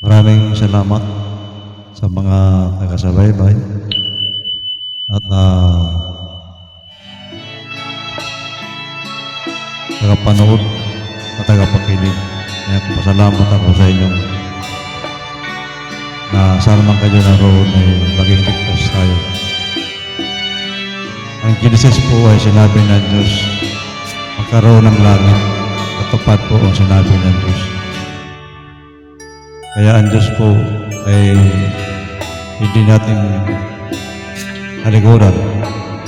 Maraming salamat sa mga taga-subaybay at uh, tagapanood at tagapakinig. Kaya pasalamat ako sa inyong na sana man kayo naroon ay maging ligtas tayo. Ang Genesis po ay sinabi ng Diyos, magkaroon ng langit, katupad po ang sinabi ng Diyos. Kaya ang Diyos po ay hindi natin haliguran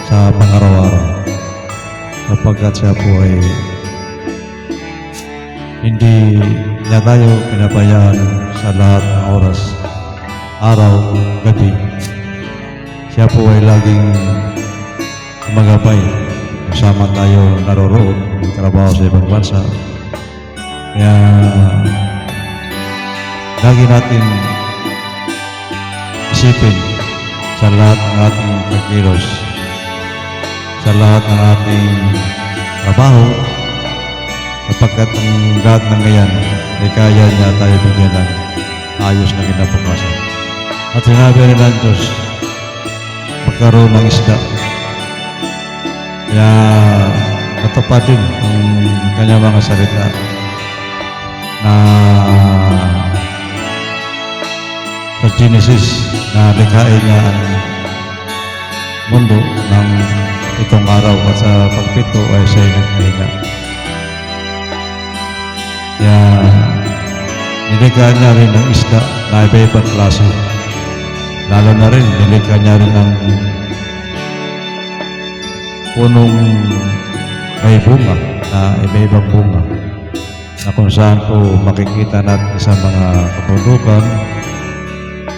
sa pang-araw-araw sapagkat siya po ay hindi niya tayo pinabayaan sa lahat ng oras, araw, gabi. Siya po ay laging magabay kasama tayo naroroon, trabaho sa ibang bansa. Kaya lagi natin isipin sa lahat ng ating pagkilos, sa lahat ng ating trabaho, sapagkat ang lahat ng ngayon ay kaya niya tayo bigyan ng ayos na kinabukasan. At sinabi rin ng Diyos, magkaroon ng isda. Kaya natupad din ang kanyang mga salita na sa Genesis na likhain niya ang mundo ng itong araw at sa pagpito ay siya nagpahinga. Kaya nilikha niya rin ng isda na iba-ibang klase. Lalo na rin, nilikha niya rin ng punong may bunga na iba-ibang bunga na kung saan po makikita natin sa mga kabundukan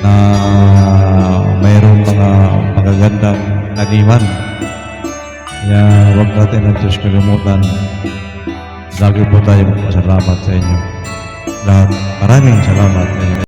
na mayroong mga magagandang taniman. Kaya huwag natin ang Diyos kalimutan. Lagi po tayo magpasalamat sa inyo. Lahat, maraming salamat sa inyo.